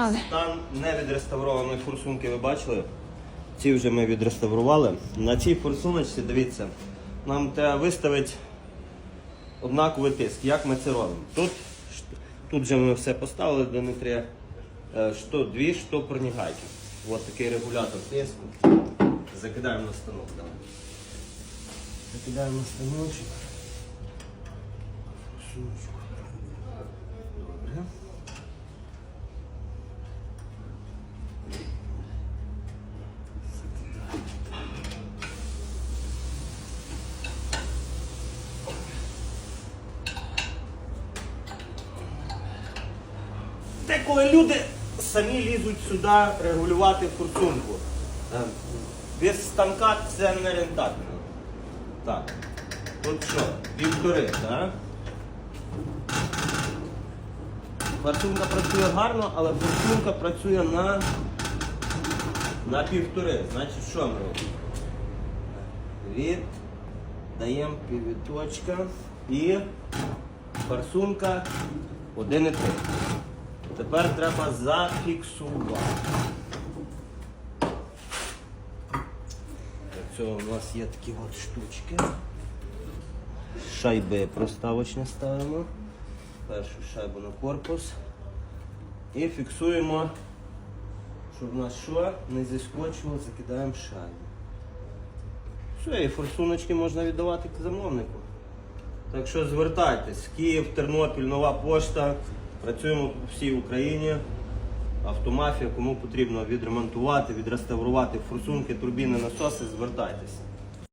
Стан невідреставрованої форсунки ви бачили? Ці вже ми відреставрували. На цій форсуночці, дивіться, нам треба виставити однаковий тиск. Як ми це робимо? Тут, тут вже ми все поставили, де е, Що, дві штопорні гайки. Ось такий регулятор тиску. Закидаємо на станок. Давай. Закидаємо на станочок. Форсуночку. Деколи люди самі лізуть сюди регулювати форсунку. Е, Без станка це не рентабельно. Так. Тут що? Півтори, так? Форсунка працює гарно, але форсунка працює на, на півтори. Значить, що ми робимо? Від, даємо і форсунка 1,3. Тепер треба зафіксувати. Для цього у нас є такі от штучки. Шайби проставочні ставимо. Першу шайбу на корпус. І фіксуємо, щоб у нас що не зіскочило, закидаємо шайбу. Все, і форсуночки можна віддавати замовнику. Так що звертайтесь, Київ, Тернопіль, нова пошта. Працюємо по всій Україні. Автомафія, кому потрібно відремонтувати, відреставрувати форсунки, турбіни, насоси, звертайтесь.